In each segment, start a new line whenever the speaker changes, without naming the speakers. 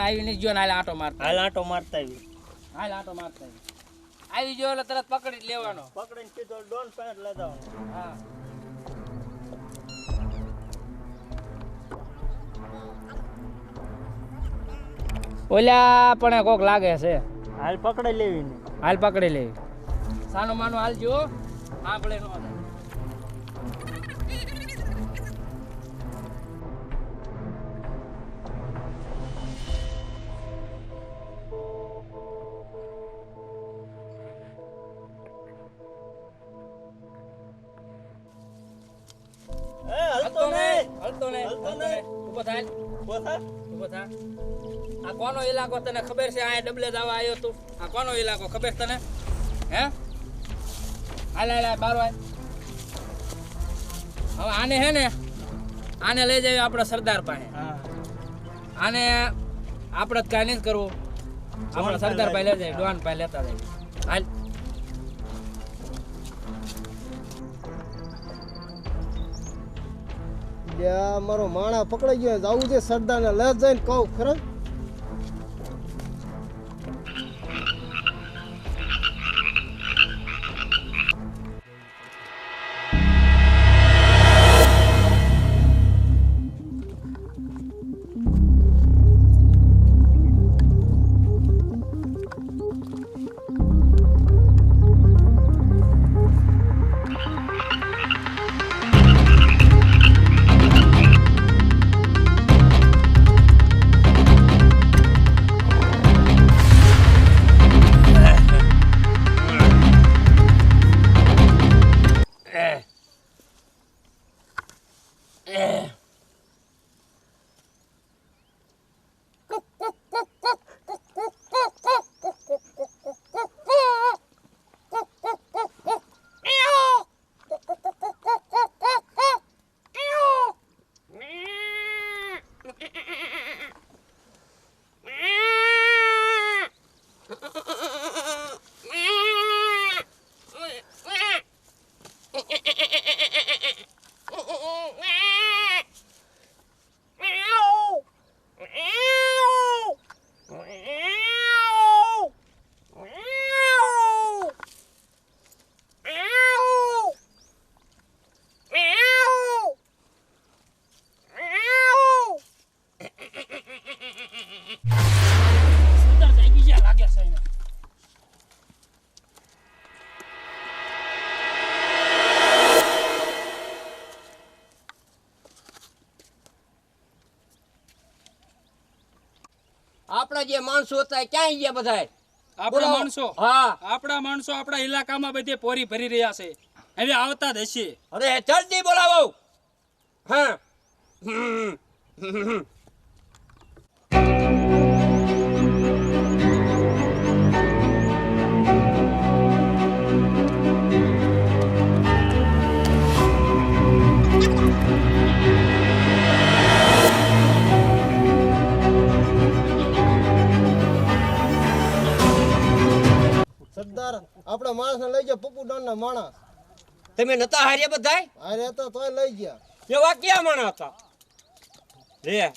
આવીને જો હાલ આટો મારતા.
હાલ આંટો મારતા આવી.
હાલ આટો મારતા આવી. ગયો એટલે તરત પકડી જ લેવાનો.
પકડીને સીધો ડોન પેન્ટ લેતા
હા. ઓલા પણ કોક લાગે છે.
હાલ પકડાઈ લેવી
હાલ પકડી લેવી. સાનો માનો હાલ જો. આપણે નો ઊભો
થા.
આ કોનો ઇલાકો તને ખબર છે? આ ડબલે જવા આવ્યો તું. આ કોનો ઇલાકો ખબર તને? હે? હાલ હાલ હાલ, બાર વાય. હવે આને હે ને આને લઈ જઈએ આપણે સરદાર પાસે. આને આપણે કાંઈ નહીં કરવું. આપણે સરદાર પાસે લઈ જાય ડોન પાસે લેતા જાય. હાલ.
લ્યા, મારો માણા પકડાઈ ગયો જવું છે સરદારને લઈ જઈને કહું ખરા?
આપણા જે માણસો હતા ક્યાં ગયા બધા
આપણા માણસો?
હા.
આપણા માણસો આપણા ઇલાકામાં બધે પોરી ભરી રહ્યા છે. હવે આવતા જ હશે.
અરે જલ્દી બોલાવો. હા.
આપણા માણસને લઈ ગયા પપ્પુ ડોનના માણસ.
તમે નતા હાર્યા બધાય?
હાર્યા તો તોય લઈ ગયા.
એવા ક્યાં માણા હતા? લે.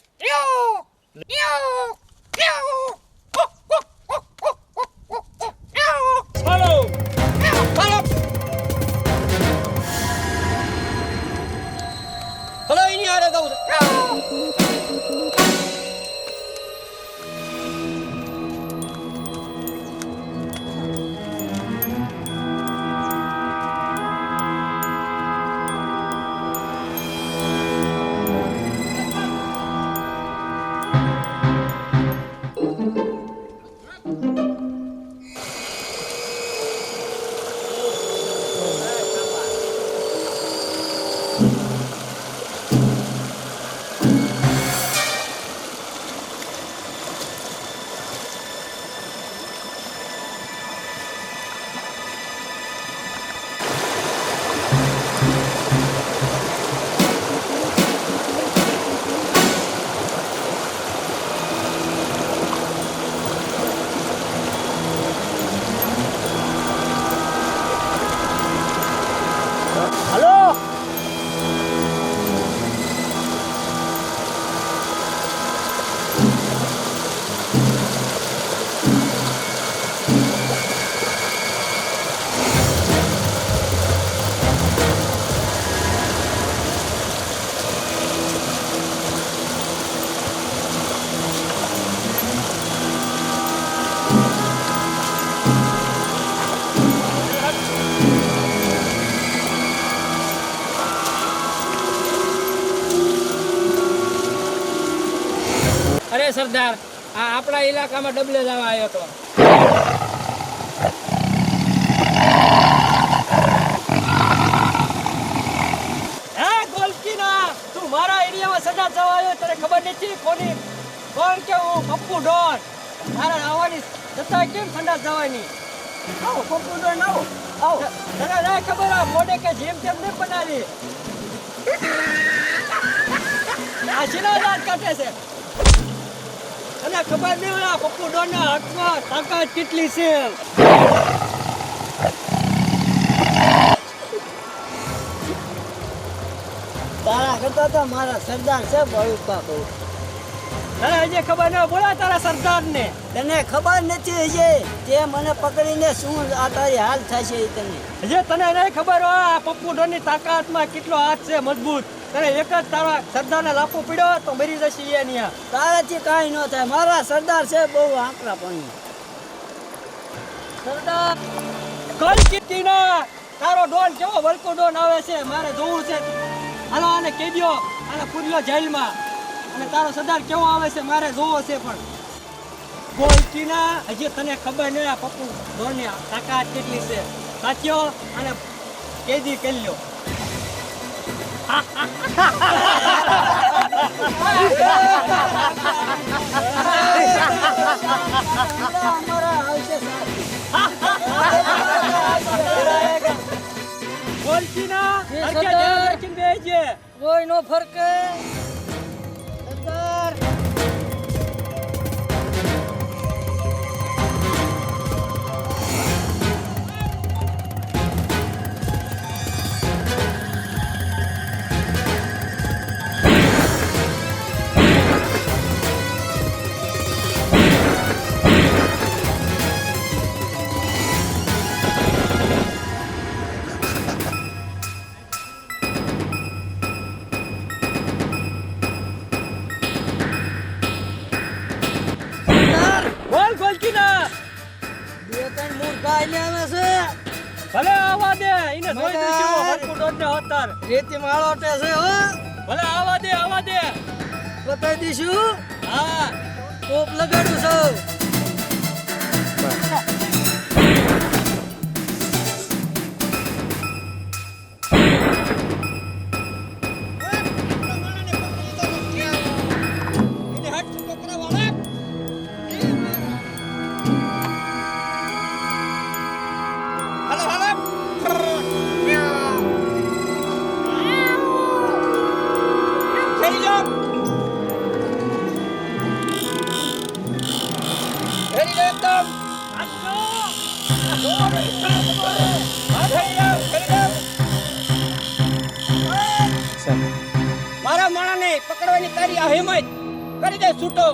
સરદાર. આ આપણા ઇલાકામાં ડબલે જવા આવ્યો
હતો. તું મારા એરિયામાં સજા થવા આવ્યો તને ખબર નથી કોની? કોણ કે હું? પપ્પુ ડોન મારા આવવાની છતાં કેમ ઠંડા જવાની? આવો પપ્પુ ડોન આવો. આવો. તને ના ખબર આ મોઢે કે જેમ તેમ નહીં બનાવી. આ શીના દાંત કાઢે છે? તને ખબર નહીં આ પપ્પુ ડોન હાથમાં તાકાત કેટલી છે.
તારા કરતા તો મારા સરદાર છે બળુકા બહુ
તને હજી ખબર ન બોલા તારા સરદાર ને
તને ખબર નથી હજી તે મને પકડીને શું આ તારી હાલ થશે તને.
હજી તને નહીં ખબર આ પપ્પુ ડોનની તાકાતમાં કેટલો હાથ છે મજબૂત. તને એક જ તારા સરદારને લાપો પીડ્યો તો મરી જશે એ અહીંયા
તારાથી કાંઈ ન થાય. મારા સરદાર છે બહુ આંકડા પણ
સરદાર! કઈ કીર્તિના તારો ડોન કેવો વળકો ડોન આવે છે? મારે જોવું છે. હાલો, આને કેદ્યો અને પૂર્યો જેલમાં. અને તારો સરદાર કેવો આવે છે મારે જોવો છે પણ. ગોલકીના હજી તને ખબર નહીં આ પપ્પુ ડોનની તાકાત કેટલી છે. સાચ્યો અને કેદી કરી લ્યો. ધ્યાન રાખીને
કોઈ નો ફરકે.
જોઈ. દઈશું હરકુ ડોનને હોતાર
રેતી છે હો.
ભલે આવા દે આવા દે.
બતાવી દઈશું.
હા.
કોપ લગાડું છું.
મારા માણાને પકડવાની તારી આ હિંમત કરી દે છૂટો.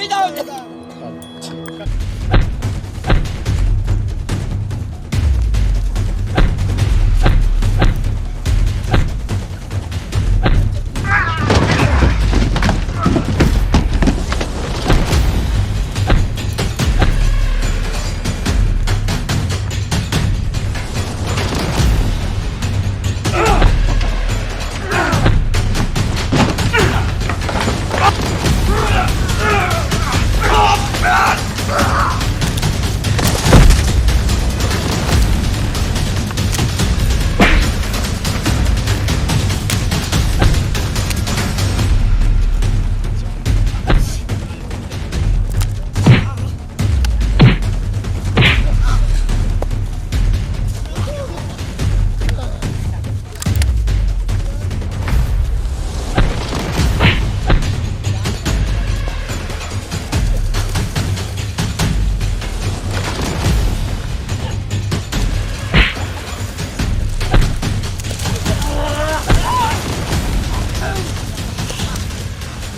મેદાનમાં આવી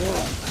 world.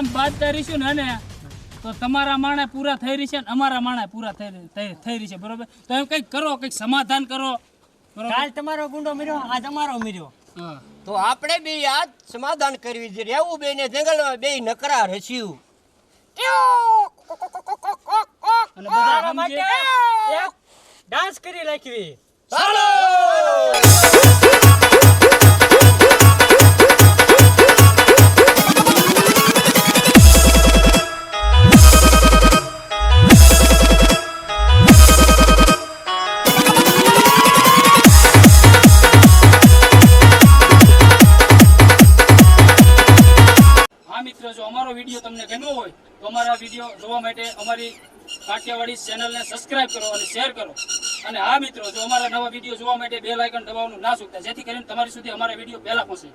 આમ વાત કરીશું ને ને તો તમારા માણે પૂરા થઈ રહી છે ને અમારા માણે પૂરા થઈ રહી- થઈ રહી છે બરોબર? તો એમ કંઈક કરો કંઈક સમાધાન કરો બરોબર?
કાલ તમારો ગુંડો મર્યો આજ અમારો મર્યો.
તો આપણે બે યાદ સમાધાન કરવી જોઈએ રહેવું બે ને જંગલમાં બે નકરા
એક ડાન્સ કરી નાખવી.
હા કાઠિયાવાડી ચેનલને સબસ્ક્રાઇબ કરો અને શેર કરો. અને હા મિત્રો, જો અમારા નવા વીડિયો જોવા માટે બે લાઇકન દબાવવાનું ના ચૂકતા, જેથી કરીને તમારી સુધી અમારા વીડિયો પહેલા પહોંચે.